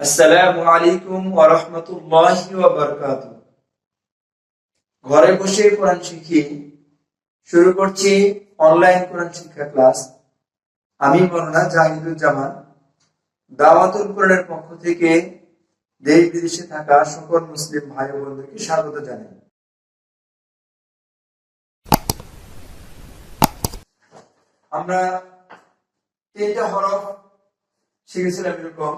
আসসালামু আলাইকুম ওয়া রাহমাতুল্লাহি ওয়া ঘরে বসে কোরআন শিখি, শুরু করছি অনলাইন কোরআন শিক্ষা ক্লাস। আমি মৌলানা জাহিদুজ্জামান, দাওয়াতুল কোরআনের পক্ষ থেকে দেশ বিদেশে থাকা সকল মুসলিম ভাই বোনদেরকে স্বাগত জানাই। আমরা তিনটা হরফ শিখেছিলাম এরকম।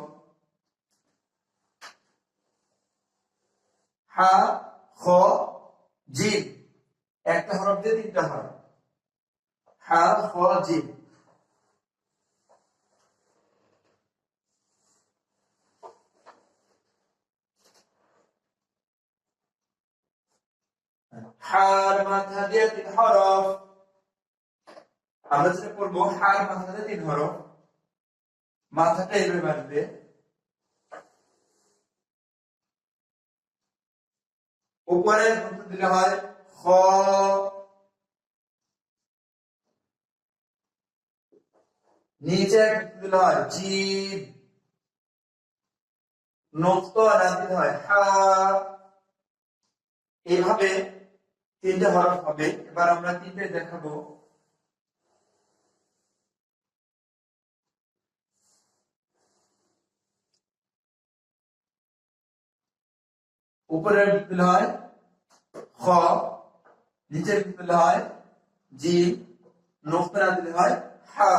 হা খ জিম একটা হরফ দিয়ে তিনটা হরফ হা, খ জিম হার মাথা দিয়ে তিন হরফ। আমরা যেটা করব, হার মাথা দিয়ে তিন হরফ। মাথাটা এভাবে বাঁধবে। উপরে মধ্যে দিলে হয় খ। নিচে দিলে হয় জি নক্ত দিলে হয় হা। এইভাবে তিনটে হরফ হবে। এবার আমরা তিনটে দেখাবো। উপরের দিলে হয়? খ, নিচের দিলে হয়? জি নোকরা দিলে হয় হা।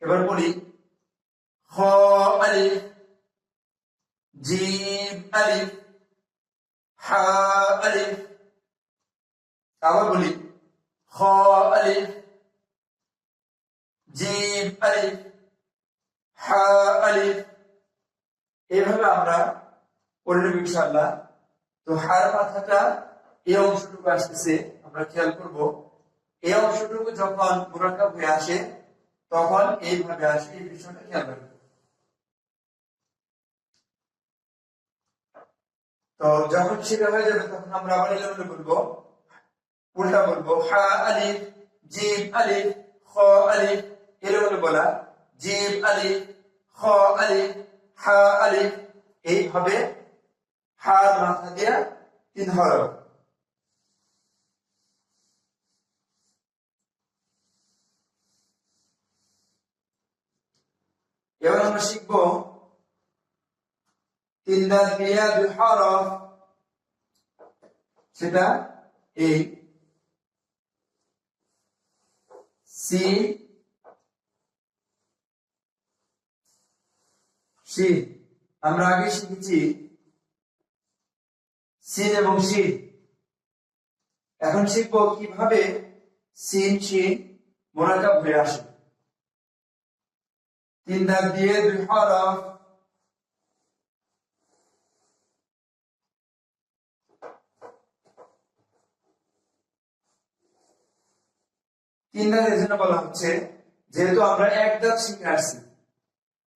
এবার বলি, খ, আলিফ, জিম, আলিফ, হা, আলিফ। আবার বলি, খ, আলিফ, জিম, আলিফ, হা, আলিফ। এভাবে আমরা পড়ে নেব মাথাটা এই অংশটুকু আসতেছে, আমরা খেয়াল করব। এই অংশটুকু যখন মুরাক্কাব হয়ে আসে, তখন এইভাবে তো যখন সেটা হয়ে যাবে, তখন আমরা আবার বলব বলব, হা আলিফ, জিম আলিফ, খ আলিফ এলোমেলো বলা, জিম আলিফ, খ আলিফ, হা আলিফ, এইভাবে হার মাথা দিয়া তিন হরফ এবার আমরা শিখব তিন দাঁত দিয়া দুই হরফ সেটা এই সি সি আমরা আগে শিখেছি সিন এবং শিন। এখন শিখব কীভাবে সিন, শিন, মোনাকাব হয়ে আসে। তিন দাঁত দিয়ে দুই হরফ। তিন দাঁত এর জন্য বলা হচ্ছে, যেহেতু আমরা এক দাঁত শিখে আসছি।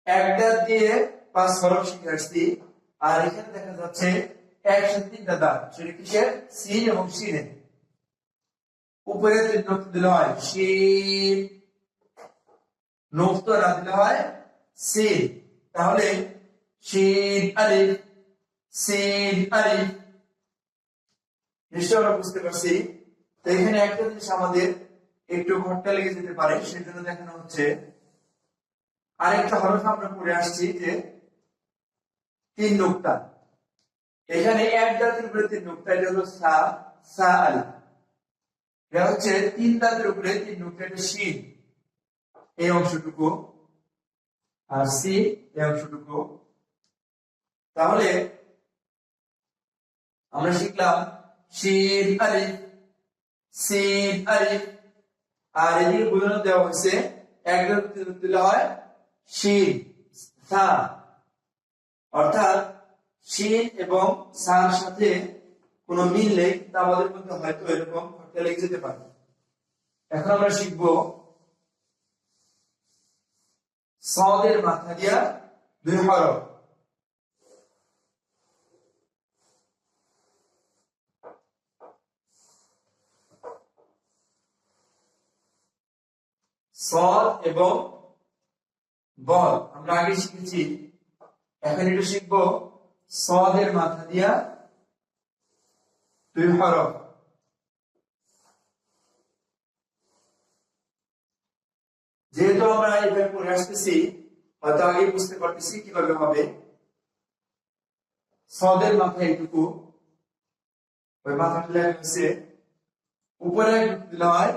এক দাঁত দিয়ে পাঁচ হরফ শিখে আসছি, আর এখানে দেখা যাচ্ছে একসাথে তিনটা দাঁত সেটা কিসের সিন এবং সিনে উপরে তিন নোক্ত দিলে হয় শিন নোক্ত না দিলে হয় সিন তাহলে শিন আলিফ সিন আলিফ নিশ্চয় আমরা বুঝতে পারছি তো এখানে একটা জিনিস আমাদের একটু ঘটটা লেগে যেতে পারে সেজন্য দেখানো হচ্ছে আরেকটা হরফ আমরা পড়ে আসছি যে তিন নোক্তা এখানে এক দাঁতের উপরে তিন নোক্তা এটা হলো সা সা আলিফ এটা হচ্ছে তিন দাঁতের উপরে তিন নোক্তা এটা শিন। এই অংশটুকু আর সি, এই অংশটুকু। তাহলে আমরা শিখলাম শিন, আলিফ, সিন, আলিফ। আর এদিকে বোঝানো দেওয়া হয়েছে, এক দিলে হয় শিন, সা। অর্থাৎ শিন এবং সার সাথে কোনো মিল নেই আমাদের মধ্যে হয়তো এরকম ঘটতে লেগে যেতে পারে। এখন আমরা শিখব সদের মাথা দিয়া দুই হরফ। সদ এবং বল। আমরা আগে শিখেছি, এখন এটা শিখব সদের মাথা দিয়া দুই হরফ যেহেতু আমরা এভাবে পড়ে আসতেছি হয়তো আগে বুঝতে পারতেছি কিভাবে হবে সদের মাথায় এইটুকু ওই মাথাটা লেখা হয়েছে উপরে দিলে হয়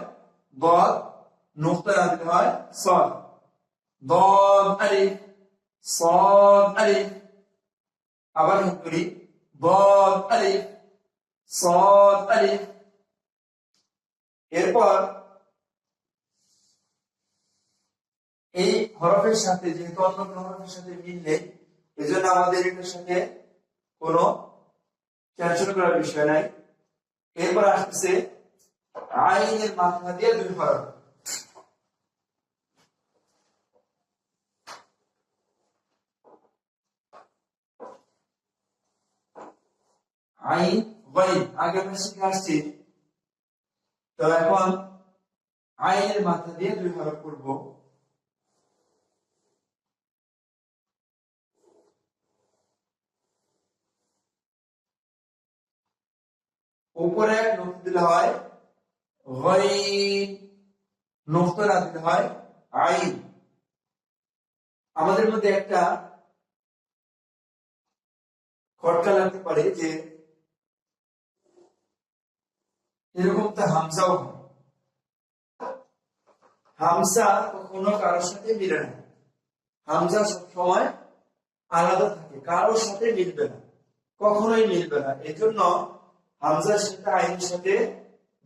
দদ নোক্তা দিলে হয় সদ দদ আলিফ সদ আলিফ আবার মুখ করি বদ, আলিফ, সদ, আলিফ। এরপর এই হরফের সাথে, যেহেতু অন্য কোনো হরফের সাথে মিল নেই জন্য আমাদের এটার সাথে কোনো টেনশন করার বিষয় নাই। এরপর আসতেছে আইনের মাথা দিয়ে দুই হরফ। আইন গাইন আগে আমরা শিখে তো এখন আইনের মাথা দিয়ে দুই হরফ করব। উপরে নোক্ত দিলে হয় গাইন নোক্ত না দিলে হয় আইন আমাদের মধ্যে একটা খটকা লাগতে পারে যে এরকম তো হামজাও হয়। হামজা কখনো কারোর সাথে মিলে না। হামজা সবসময় আলাদা থাকে, কারোর সাথে মিলবে না, কখনোই মিলবে না। এই জন্য হামজার সাথে, আইনের সাথে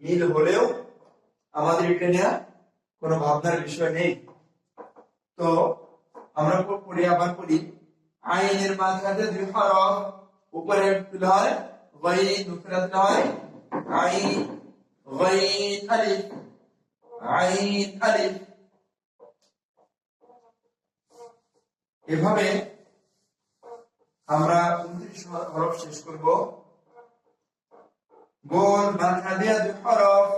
মিল হলেও আমাদের এটা নিয়ে কোনো ভাবনার বিষয় নেই। তো আমরা পড়ি, আবার পড়ি। আইনের মাঝখানে দুই হরফ উপরে হয় হয় আইন গাইন আলিফ আইন আলিফ এভাবে আমরা উনত্রিশ হরফ শেষ করব। গোল মাথা দিয়া দুই হরফ।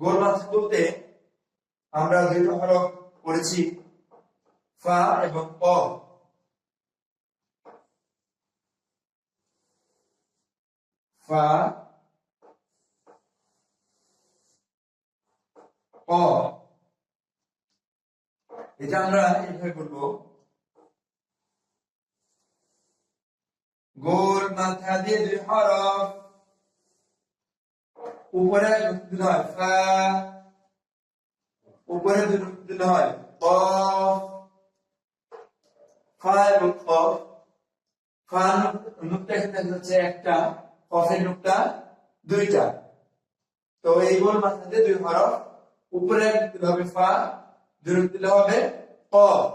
গোল মাথা বলতে আমরা দুটো হরফ পড়েছি। ফা এবং অ ফা এটা আমরা এইভাবে বলব গোল মাথা দিয়ে দুই হরফ। উপরে দিলে হয় উপরে দিলে হয় কফ ফা এবং কফ ফা নুকটা এখানে হচ্ছে একটা কফের নুকটা দুইটা। তো এই গোল মাথাতে দুই হরফ। উপরে দিলে হবে ফা, দূরে দিলে হবে কফ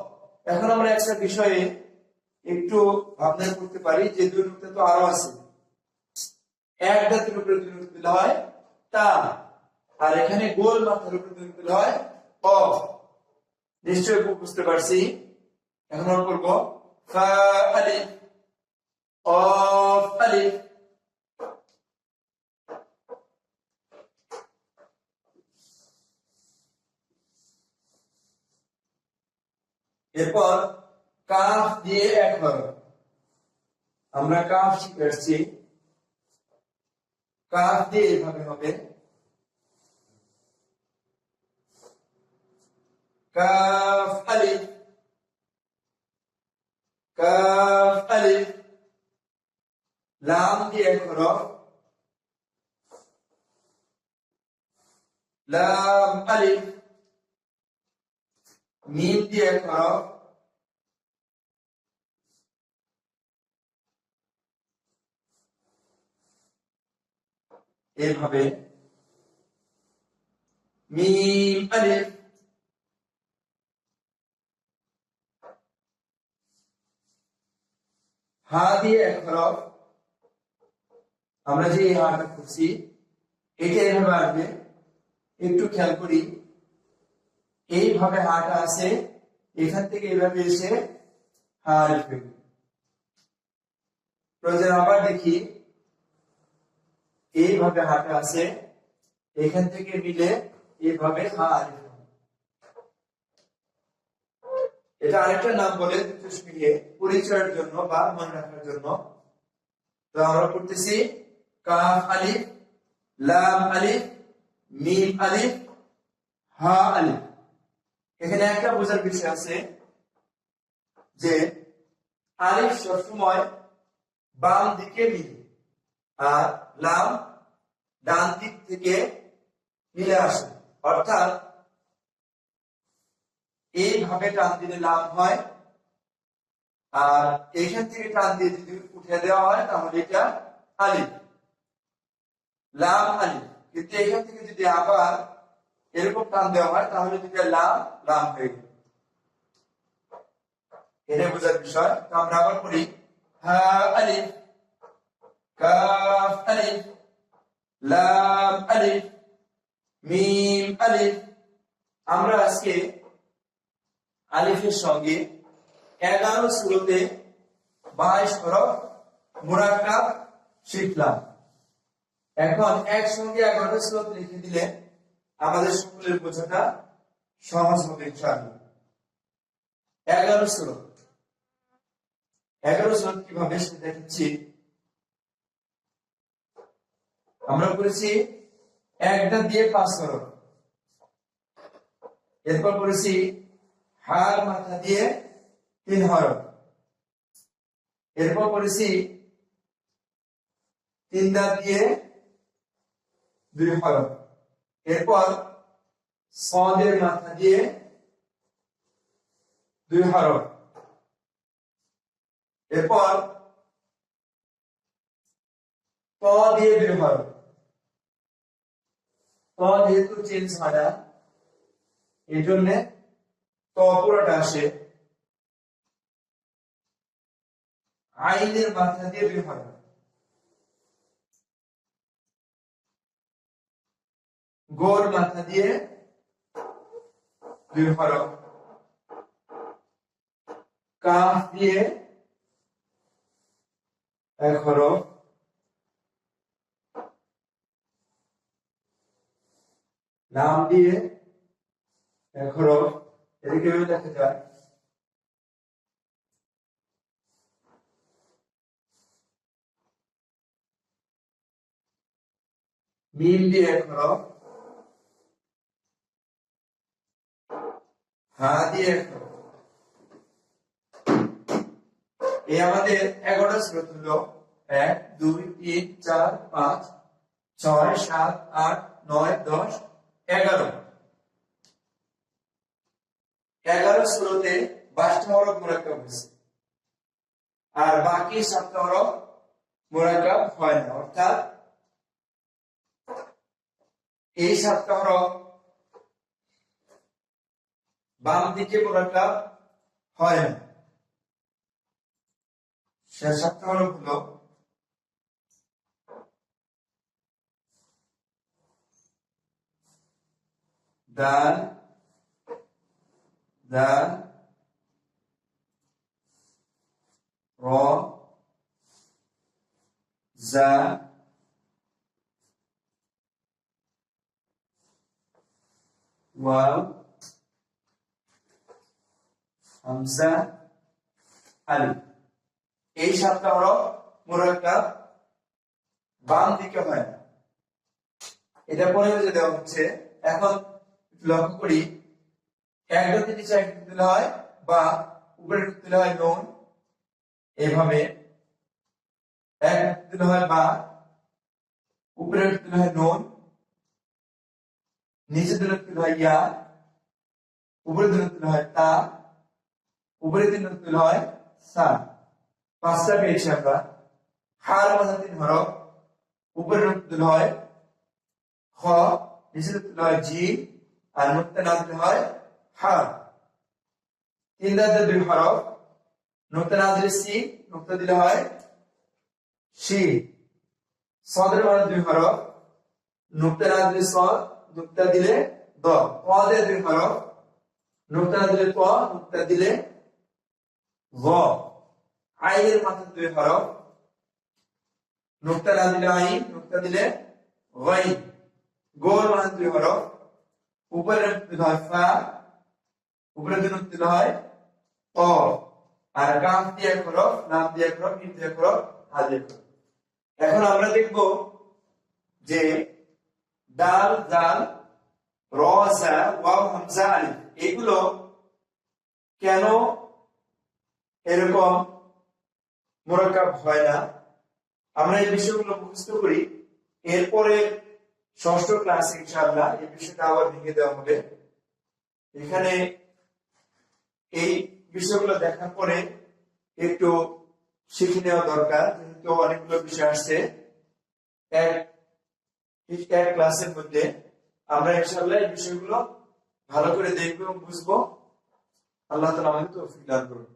এখন আমরা একটা বিষয়ে একটু ভাবনা করতে পারি যে দুই তো আরও আছে। এক দাঁতের উপরে দুই দিলে হয় তা। আর এখানে গোল মাথার উপরে দুই দিলে হয় কফ নিশ্চয়ই বুঝতে পারছি। এখন আমরা করব ফা, আলিফ। কফ আলিফ। এরপর কাফ দিয়ে এক হরফ আমরা কাফ শিখে আসছি। কাফ দিয়ে এভাবে হবে। কাফ কাফ লাম দিয়ে এক হরফ লাম আলিফ। মিম দিয়ে এক হরফ এভাবে। মিম আলিফ হা দিয়ে এক আমরা যে হাটা করছি, এটা এভাবে আসবে। একটু খেয়াল করি। এইভাবে হাটা আছে, এখান থেকে এইভাবে এসে আবার দেখি, এইভাবে হাটা আছে, এখান থেকে মিলে এইভাবে হা এটা আরেকটা নাম বলে পরিচয়ের জন্য বা মনে রাখার জন্য। তো আমরা পড়তেছি কাফ আলিফ, লাম আলিফ, মিম আলিফ, হা আলিফ। এখানে একটা বোঝার বিষয় আছে যে আলিফ সবসময় বাম দিকে মিলে আর লাম ডান দিক থেকে মিলে আসে। অর্থাৎ এইভাবে টান দিলে লাভ হয় আর এইখান থেকে টান দিয়ে যদি উঠে দেওয়া হয়, তাহলে এটা আলিফ। লাভ আলিফ। কিন্তু এখান থেকে যদি আবার এরকম টান দেওয়া হয়, তাহলে দুটা লাভ লাভ হয়ে গেল। এটা বোঝার বিষয়। তো আমরা আবার করি হা আলিফ, কাফ আলিফ, লাম আলিফ, মিম আমরা আজকে আলিফের সঙ্গে এগারো সুরতে বাইশ হরফ মুরাক্কাব শিখলাম এখন একসঙ্গে এগারো স্লোক লিখে দিলে আমাদের সকলের বোঝাটা সহজ হবে ইনশাআল্লাহ। এগারো স্লোক এগারো স্লোক কীভাবে সেটা দেখাচ্ছি? আমরা করেছি একটা দিয়ে পাঁচ হরফ এরপর করেছি হার মাথা দিয়ে তিন হরফ এরপর করেছি তিন দাঁত দিয়ে দুই হরফ এরপর সদের মাথা দিয়ে দুই হরফ। এরপর ত দিয়ে দুই হরফ। ত যেহেতু চেঞ্জ হয় না এই জন্য ত পুরোটা আসে। আইনের মাথা দিয়ে দুই হরফ। গোর মাথা দিয়ে দুই হরফ কাফ দিয়ে এক হরফ নাম দিয়ে এক হরফ এদিকে দেখা যায়? মিম দিয়ে এক হরফ এই আমাদের এগারোটা স্রোত হলো এক, দুই, তিন, চার, পাঁচ, ছয়, সাত, আট, নয়, দশ, এগারো। এগারো স্রোতে বাইশটা হরফ হয়েছে। আর বাকি সাতটা হরফ মোরাক্কাব হয় না। অর্থাৎ এই সাতটা বাম দিকে মোরাক্কাব হয় না। সাতটা হরফ হলো দাল দাল র জা ওয়াও। হামজা আলিফ এই সাতটা হরফ মুরাক্কাব বাম দিকে হয় না। এটা পরে যে দেওয়া হচ্ছে। এখন লক্ষ্য করি একটা দিলে হয় বা উপরে দিলে হয় নুন। এইভাবে এক দিলে হয় বা উপরে দিলে হয় নুন। নিচে দিলে দিলে হয় ইয়া। উপরে দিলে দিলে হয় তা। উপরে দিলে দিলে হয় সা পাঁচটা পেয়েছি আমরা। হার মাথা তিন হরফ উপরে দিলে হয় খ। নিচে দিলে হয় জি। আর মুক্তা না দিলে হয় হা তিন দাঁতে দুই হরফ নুক্তা না দিলে সি নুক্তা দিলে হয় সি সদের মানে দুই হরফ নুক্তা না দিলে স নুক্তা দিলে দ পদে দুই হরফ নুক্তা দিলে ত নুক্তা দিলে গ, আইনের দুই হরফ, নুক্তা দিলে আইন, নুক্তা দিলে গাই গোর মানে দুই হরফ উপরে হয় উপরে দিলে দিলে হয় ক আর কাফ দিয়ে এক লাম দিয়ে এক হরফ দিয়ে এক হরফ, হা দিয়ে এক এখন আমরা দেখব যে ডাল জাল, র, জা, ওয়াও, হামজা, আলিফ, এগুলো কেন এরকম মোরাকাব হয় না। আমরা এই বিষয়গুলো মুখস্থ করি। এরপরে ষষ্ঠ ক্লাস ইনশাআল্লাহ এই বিষয়টা আবার ভেঙে দেওয়া হবে। এখানে এই বিষয়গুলো দেখার পরে একটু শিখে নেওয়া দরকার, যেহেতু অনেকগুলো বিষয় আসছে। এক এক ক্লাসের মধ্যে আমরা ইনশাআল্লাহ এই বিষয়গুলো ভালো করে দেখব এবং বুঝব। আল্লাহ তালা আমাদের তৌফিক দান করুন।